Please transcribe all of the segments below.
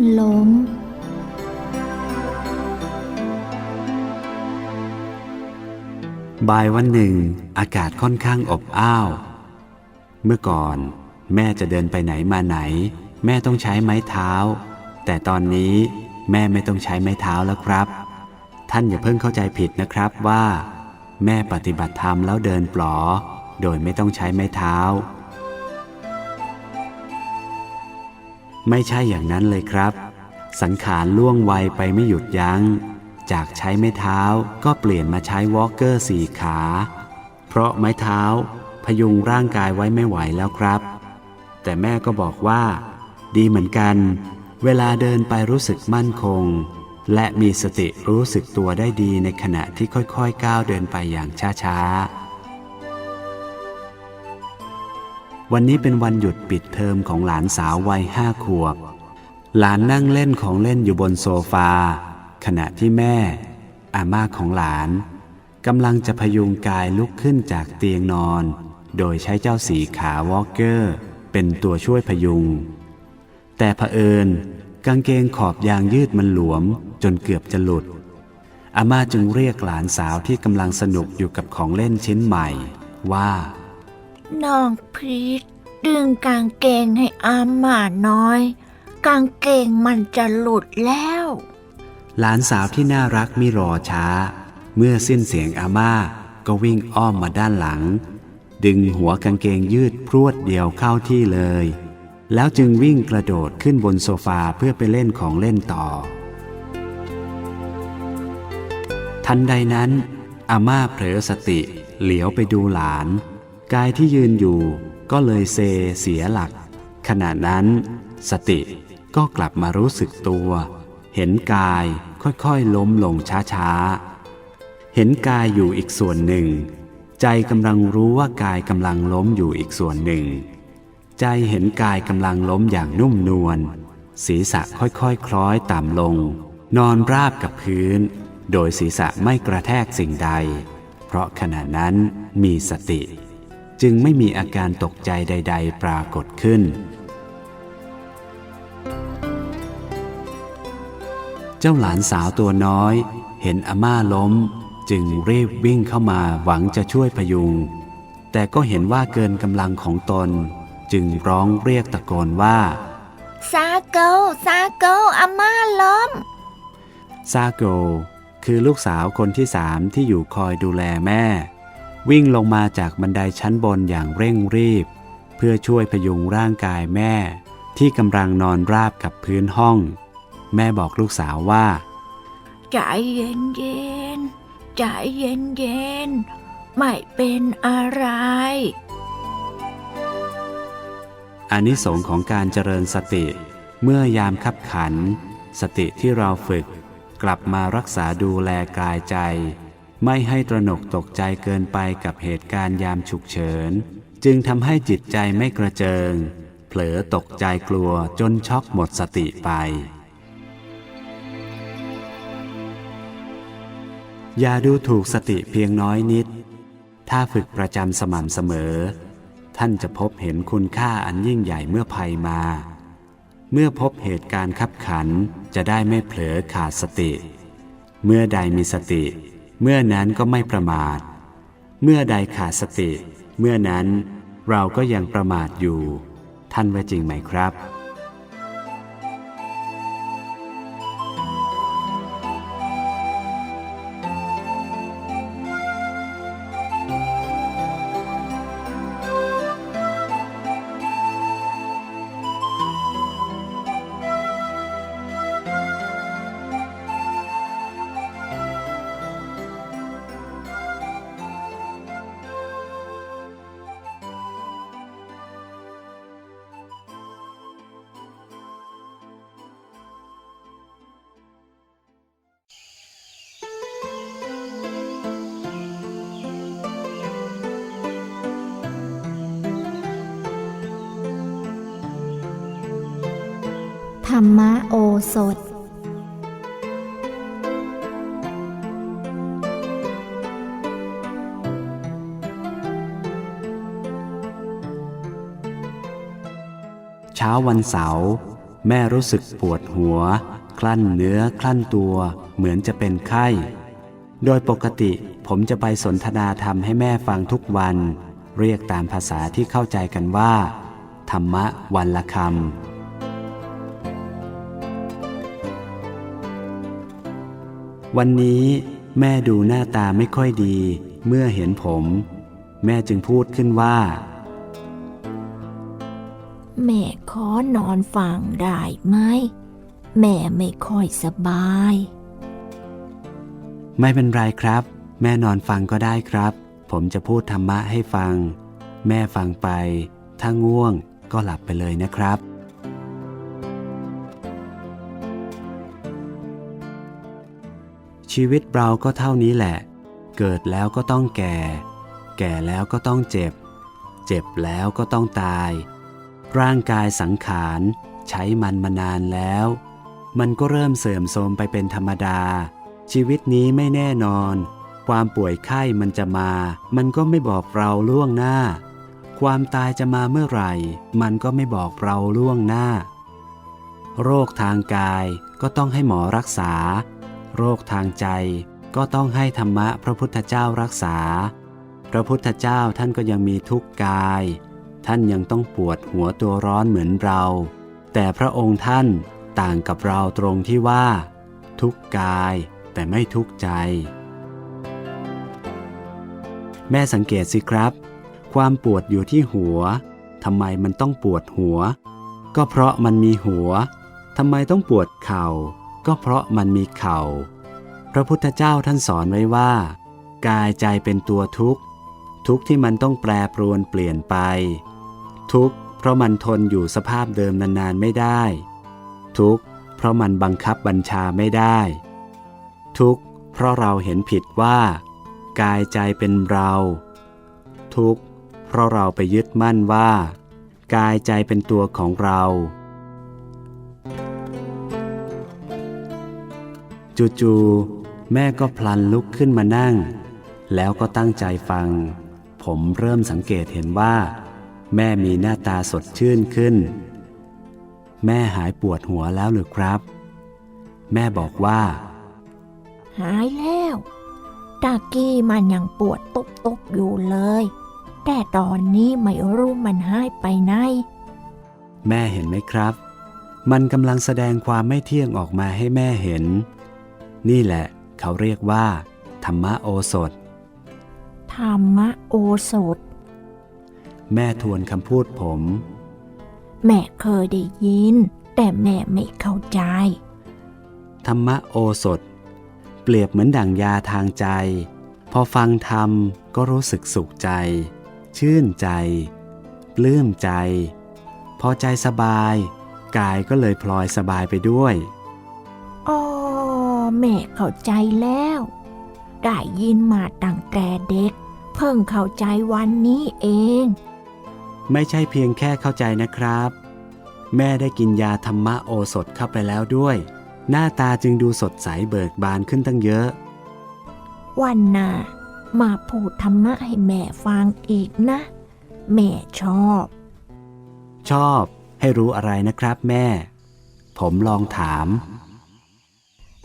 นล้ม บ่ายวันหนึ่ง อากาศค่อนข้างอบอ้าว เมื่อก่อน แม่จะเดินไปไหนมาไหน แม่ต้องใช้ไม้เท้า แต่ตอนนี้แม่ไม่ต้องใช้ไม้เท้าแล้วครับ ท่านอย่าเพิ่งเข้าใจผิดนะครับว่า แม่ปฏิบัติธรรมแล้วเดินปลอ โดยไม่ต้องใช้ไม้เท้า ไม่ใช่อย่างนั้นเลยครับ สังขารล่วงไวไปไม่หยุดยัง้ง จากใช้ไม้เท้าก็เปลี่ยนมาใช้วอล์กเกอร์สี่ขา เพราะไม้เท้าพยุงร่างกายไว้ไม่ไหวแล้วครับ แต่แม่ก็บอกว่า ดีเหมือนกัน เวลาเดินไปรู้สึกมั่นคง และมีสติรู้สึกตัวได้ดีในขณะที่ค่อยๆ ก้าวเดินไปอย่างช้าๆ วันนี้เป็นวันหยุดปิดเทอมของหลานสาววัยห้าขวบ หลานนั่งเล่นของเล่นอยู่บนโซฟา ขณะที่แม่ อาม่าของหลานกำลังจะพยุงกายลุกขึ้นจากเตียงนอน โดยใช้เจ้าสีขาวอลเกอร์ เป็นตัวช่วยพยุง แต่เผอิญกางเกงขอบยางยืดมันหลวมจนเกือบจะหลุด อาม่าจึงเรียกหลานสาวที่กำลังสนุกอยู่กับของเล่นชิ้นใหม่ว่า น้องพีทดึงกางเกงให้อาม่าน้อย กางเกงมันจะหลุดแล้ว หลานสาวที่น่ารักไม่รอช้า เมื่อสิ้นเสียงอาม่าก็วิ่งอ้อมมาด้านหลัง ดึงหัวกางเกงยืดพรวดเดียวเข้าที่เลย แล้วจึงวิ่งกระโดดขึ้นบนโซฟาเพื่อไปเล่นของเล่นต่อ ทันใดนั้นอาม่าเผลอสติเหลียวไปดูหลาน กายที่ยืนอยู่ก็เลยเซเสียหลัก ขณะนั้น สติก็กลับมารู้สึกตัว เห็นกายค่อยๆล้มลงช้าๆ เห็นกายอยู่อีกส่วนหนึ่ง ใจกำลังรู้ว่ากายกำลังล้มอยู่อีกส่วนหนึ่ง ใจเห็นกายกำลังล้มอย่างนุ่มนวลศีรษะค่อยๆคคล้อยต่ำลง นอนราบกับพื้น โดยศีรษะไม่กระแทกสิ่งใด เพราะขณะนั้นมีสติ จึงไม่มีอาการตกใจใด ๆ ปรากฏขึ้น เจ้าหลานสาวตัวน้อย เห็นอาม่าล้ม จึงรีบวิ่งเข้ามาหวังจะช่วยพยุง แต่ก็เห็นว่าเกินกำลังของตน จึงร้องเรียกตะโกนว่า ซาเกิลซาเกิลอาม่าล้ม ซาโกคือลูกสาวคนที่สามที่อยู่คอยดูแลแม่ วิ่งลงมาจากบันไดชั้นบนอย่างเร่งรีบ เพื่อช่วยพยุงร่างกายแม่ ที่กำลังนอนราบกับพื้นห้อง แม่บอกลูกสาวว่า ใจเย็นเย็นๆใจเย็นเย็นๆไม่เป็นอะไร อานิสงส์ของการเจริญสติ เมื่อยามคับขัน สติที่เราฝึก กลับมารักษาดูแลกายใจ ไม่ให้ตระหนกตกใจเกินไปกับเหตุการณ์ยามฉุกเฉิน จึงทำให้จิตใจไม่กระเจิง เผลอตกใจกลัวจนช็อกหมดสติไป อย่าดูถูกสติเพียงน้อยนิด ถ้าฝึกประจำสม่ำเสมอ ท่านจะพบเห็นคุณค่าอันยิ่งใหญ่เมื่อภัยมา เมื่อพบเหตุการณ์ขับขันจะได้ไม่เผลอขาดสติ เมื่อใดมีสติ เมื่อนั้นก็ไม่ประมาท เมื่อใดขาดสติ เมื่อนั้นเราก็ยังประมาทอยู่ ท่านว่าจริงไหมครับ รมโอสถ เช้าวันเสาร์แม่รู้สึกปวดหัว คลั่นเนื้อคลั่นตัวเหมือนจะเป็นไข้ โดยปกติผมจะไปสนทนาธรรมให้แม่ฟังทุกวัน เรียกตามภาษาที่เข้าใจกันว่า ธรรมะวันละคำ วันนี้แม่ดูหน้าตาไม่ค่อยดี เมื่อเห็นผม แม่จึงพูดขึ้นว่า แม่ขอนอนฟังได้ไหม แม่ไม่ค่อยสบาย ไม่เป็นไรครับ แม่นอนฟังก็ได้ครับ ผมจะพูดธรรมะให้ฟัง แม่ฟังไป ถ้าง่วงก็หลับไปเลยนะครับ ชีวิตเราก็เท่านี้แหละ เกิดแล้วก็ต้องแก่ แก่แล้วก็ต้องเจ็บ เจ็บแล้วก็ต้องตาย ร่างกายสังขารใช้มันมานานแล้ว มันก็เริ่มเสื่อมโทรมไปเป็นธรรมดา ชีวิตนี้ไม่แน่นอน ความป่วยไข้มันจะมา มันก็ไม่บอกเราล่วงหน้า ความตายจะมาเมื่อไหร่ มันก็ไม่บอกเราล่วงหน้า โรคทางกายก็ต้องให้หมอรักษา โรคทางใจ ก็ต้องให้ธรรมะพระพุทธเจ้ารักษา พระพุทธเจ้าท่านก็ยังมีทุกข์กาย ท่านยังต้องปวดหัวตัวร้อนเหมือนเรา แต่พระองค์ท่านต่างกับเราตรงที่ว่า ทุกข์กายแต่ไม่ทุกข์ใจ แม่สังเกตสิครับ ความปวดอยู่ที่หัวทำไมมันต้องปวดหัว ก็เพราะมันมีหัวทำไมต้องปวดเข่า ก็เพราะมันมีเข่า พระพุทธเจ้าท่านสอนไว้ว่า กายใจเป็นตัวทุกข์ ทุกข์ที่มันต้องแปรปรวนเปลี่ยนไป ทุกข์เพราะมันทนอยู่สภาพเดิมนานๆไม่ได้ ทุกข์เพราะมันบังคับบัญชาไม่ได้ ทุกข์เพราะเราเห็นผิดว่า กายใจเป็นเรา ทุกข์เพราะเราไปยึดมั่นว่า กายใจเป็นตัวของเรา จู่ๆแม่ก็พลันลุกขึ้นมานั่ง แล้วก็ตั้งใจฟัง ผมเริ่มสังเกตเห็นว่า แม่มีหน้าตาสดชื่นขึ้น แม่หายปวดหัวแล้วหรือครับ แม่บอกว่า หายแล้วตากี้มันยังปวดตุกตุกๆอยู่เลย แต่ตอนนี้ไม่รู้มันหายไปไหน แม่เห็นไหมครับ มันกำลังแสดงความไม่เที่ยงออกมาให้แม่เห็น นี่แหละเขาเรียกว่า ธรรมโอสถ ธรรมโอสถ แม่ทวนคำพูดผม แม่เคยได้ยิน แต่แม่ไม่เข้าใจ ธรรมโอสถ เปรียบเหมือนดั่งยาทางใจ พอฟังธรรมก็รู้สึกสุขใจ ชื่นใจ ปลื้มใจ พอใจสบาย กายก็เลยพลอยสบายไปด้วยอ๋อ แม่เข้าใจแล้ว ได้ยินมาตั้งแต่เด็ก เพิ่งเข้าใจวันนี้เอง ไม่ใช่เพียงแค่เข้าใจนะครับ แม่ได้กินยาธรรมโอสถเข้าไปแล้วด้วย หน้าตาจึงดูสดใสเบิกบานขึ้นตั้งเยอะ วันหน้ามาพูดธรรมะให้แม่ฟังอีกนะ แม่ชอบ ชอบให้รู้อะไรนะครับแม่ ผมลองถาม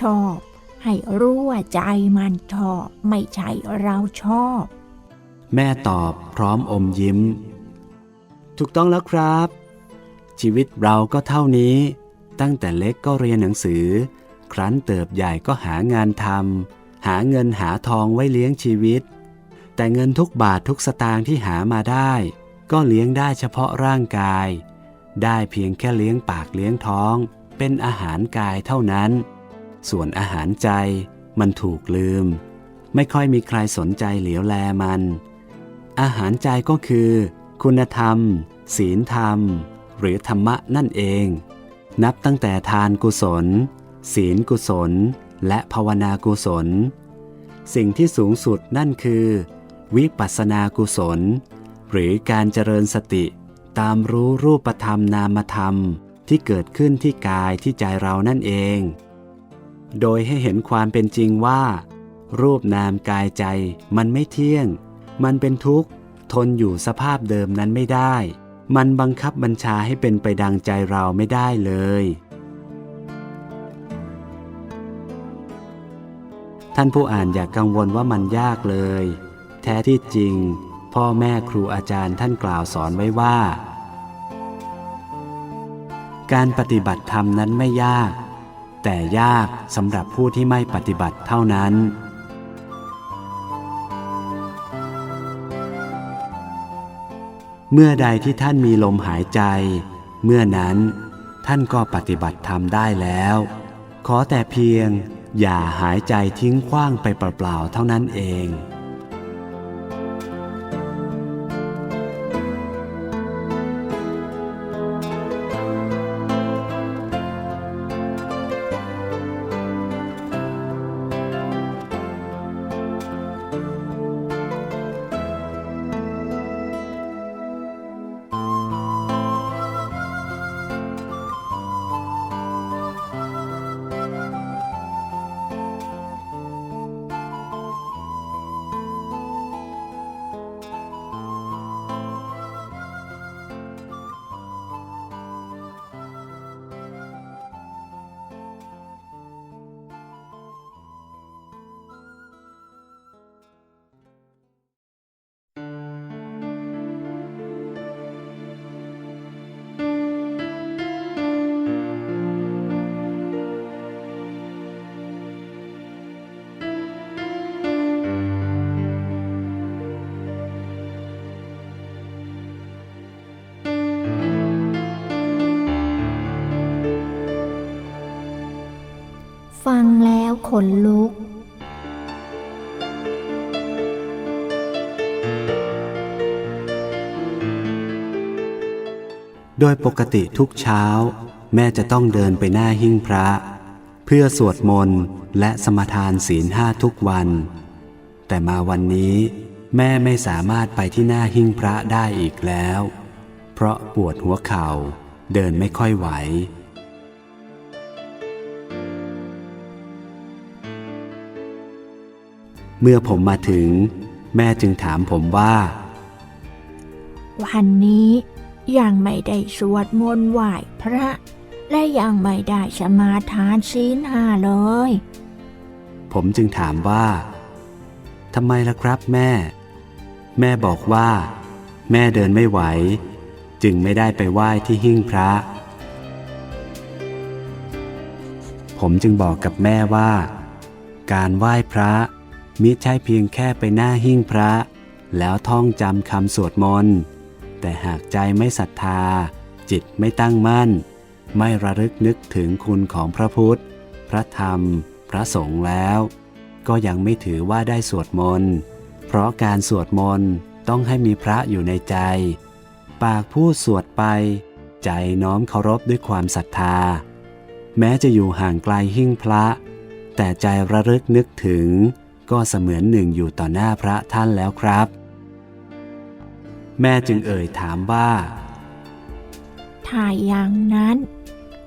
ชอบ ให้รู้ว่าใจมันชอบ ไม่ใช่เราชอบ แม่ตอบพร้อมอมยิ้ม ถูกต้องแล้วครับ ชีวิตเราก็เท่านี้ ตั้งแต่เล็กก็เรียนหนังสือ ครั้นเติบใหญ่ก็หางานทำหาเงินหาทองไว้เลี้ยงชีวิต แต่เงินทุกบาททุกสตางค์ที่หามาได้ ก็เลี้ยงได้เฉพาะร่างกาย ได้เพียงแค่เลี้ยงปากเลี้ยงท้อง เป็นอาหารกายเท่านั้น ส่วนอาหารใจมันถูกลืม ไม่ค่อยมีใครสนใจเหลียวแลมัน อาหารใจก็คือ คุณธรรม ศีลธรรม หรือธรรมะนั่นเอง นับตั้งแต่ทานกุศล ศีลกุศล และภาวนากุศล สิ่งที่สูงสุดนั่นคือ วิปัสสนากุศล หรือการเจริญสติตามรู้รูปธรรมนามธรรมที่เกิดขึ้นที่กายที่ใจเรานั่นเอง โดยให้เห็นความเป็นจริงว่า รูปนามกายใจมันไม่เที่ยง มันเป็นทุกข์ ทนอยู่สภาพเดิมนั้นไม่ได้ มันบังคับบัญชาให้เป็นไปดังใจเราไม่ได้เลย ท่านผู้อ่านอย่ากกังวลว่ามันยากเลย แท้ที่จริง พ่อแม่ครูอาจารย์ท่านกล่าวสอนไว้ว่า การปฏิบัติธรรมนั้นไม่ยาก แต่ยากสำหรับผู้ที่ไม่ปฏิบัติเท่านั้น เมื่อใดที่ท่านมีลมหายใจ เมื่อนั้นท่านก็ปฏิบัติธรรมได้แล้ว ขอแต่เพียงอย่าหายใจทิ้งขว้างไปเปล่าๆเท่านั้นเอง ฟังแล้วขนลุก โดยปกติทุกเช้า แม่จะต้องเดินไปหน้าหิ้งพระ เพื่อสวดมนต์และสมทานศีลห้าทุกวัน แต่มาวันนี้แม่ไม่สามารถไปที่หน้าหิ้งพระได้อีกแล้ว เพราะปวดหัวเข่าเดินไม่ค่อยไหว เมื่อผมมาถึง แม่จึงถามผมว่า วันนี้ยังไม่ได้สวดมนต์ไหว้พระ และยังไม่ได้สมาทานศีลห้าเลย ผมจึงถามว่าทำไมล่ะครับแม่ แม่บอกว่า แม่เดินไม่ไหว จึงไม่ได้ไปไหว้ที่หิ้งพระ ผมจึงบอกกับแม่ว่า การไหว้พระ มิใช่เพียงแค่ไปหน้าหิ้งพระ แล้วท่องจำคำสวดมนต์ แต่หากใจไม่ศรัทธา จิตไม่ตั้งมั่น ไม่ระลึกนึกถึงคุณของพระพุทธ พระธรรม พระสงฆ์แล้ว ก็ยังไม่ถือว่าได้สวดมนต์ เพราะการสวดมนต์ต้องให้มีพระอยู่ในใจ ปากพูดสวดไป ใจน้อมเคารพด้วยความศรัทธา แม้จะอยู่ห่างไกลหิ้งพระ แต่ใจระลึกนึกถึง ก็เสมือนหนึ่งอยู่ต่อหน้าพระท่านแล้วครับ แม่จึงเอ่ยถามว่า ถ้าอย่างนั้น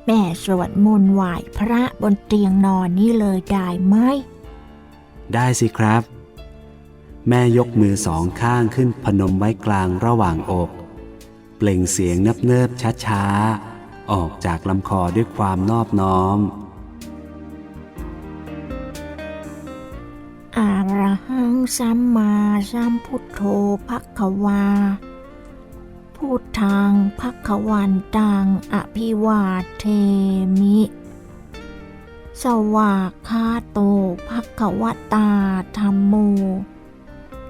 แม่สวดมนต์ไหว้พระบนเตียงนอนนี่เลยได้ไหม ได้สิครับ แม่ยกมือสองข้างขึ้นพนมไว้กลางระหว่างอก เปล่งเสียงนับเนิบๆช้าๆ ออกจากลำคอด้วยความนอบน้อม หังสัมมาสัมพุทโธภควาพุทธังภควันตังอภิวาเทมิ สวากขาโตภควตาธรรมโม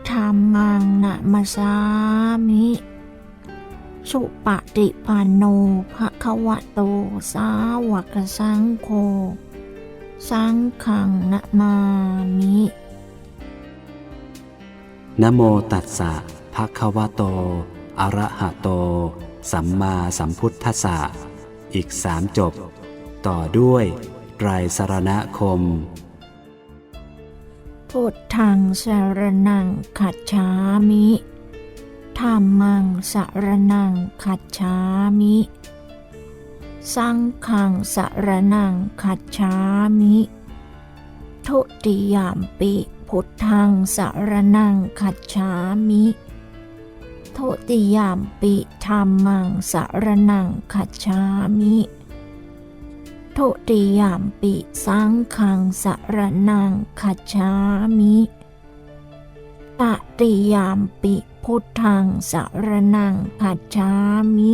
ธรรมังนะมาสามิ สุปฏิปันโนภควโต สาวกสังโฆ สังขังนะมา นโมตัสสะภะคะวะโต อะระหะโต สัมมาสัมพุทธัสสะ อีกสามจบ ต่อด้วยไตรสรณคม พุทธังสารนังขัจฉามิธรรมังสารนังขัจฉามิ สังฆังสารนังขัจฉามิ ทุติยามปิ พุทธังสารนังขัจฉามิ โทติยามปิธรรมังสารนังคัจฉามิ โทติยามปิสังฆังสารนังคัจฉามิตติยามปิพุทธังสารนังคัจฉามิ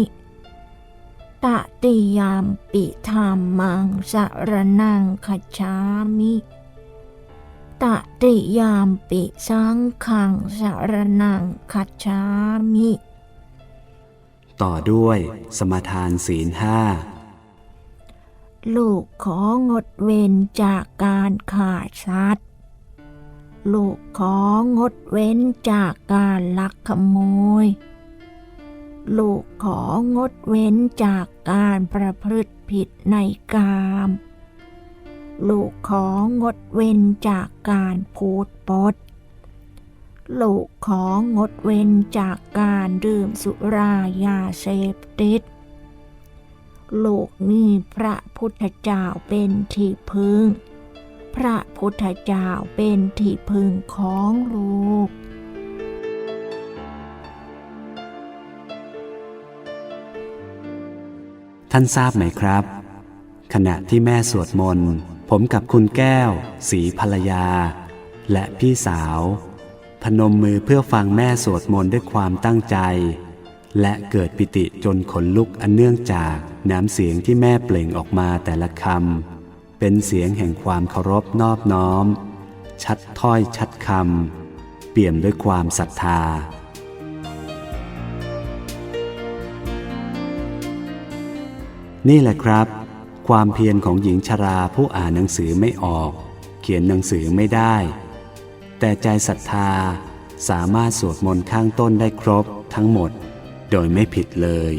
ตติยามปิธรรมังสารนังคัจฉามิ ตติยามปิสังขังสารนังคัจฉามิ ต่อด้วยสมทานศีลห้า ลูกของดเว้นจากการขาดสัตว์ ลูกของดเว้นจากการลักขโมย ลูกของดเว้นจากการประพฤติผิดในกาม ลูกของดเว้นจากการพูดปด ลูกของดเว้นจากการดื่มสุรายาเสพติด ลูกมีพระพุทธเจ้าเป็นที่พึ่ง พระพุทธเจ้าเป็นที่พึ่งของลูกท่านทราบไหมครับ ขณะที่แม่สวดมนต์ ผมกับคุณแก้ว สีภรรยา และพี่สาว พนมมือเพื่อฟังแม่สวดมนต์ด้วยความตั้งใจ และเกิดปิติจนขนลุกอันเนื่องจากน้ำเสียงที่แม่เปล่งออกมาแต่ละคำเป็นเสียงแห่งความเคารพนอบน้อม ชัดถ้อยชัดคำเปี่ยมด้วยความศรัทธานี่แหละครับ ความเพียรของหญิงชราผู้อ่านหนังสือไม่ออก เขียนหนังสือไม่ได้ แต่ใจศรัทธาสามารถสวดมนต์ข้างต้นได้ครบทั้งหมด โดยไม่ผิดเลย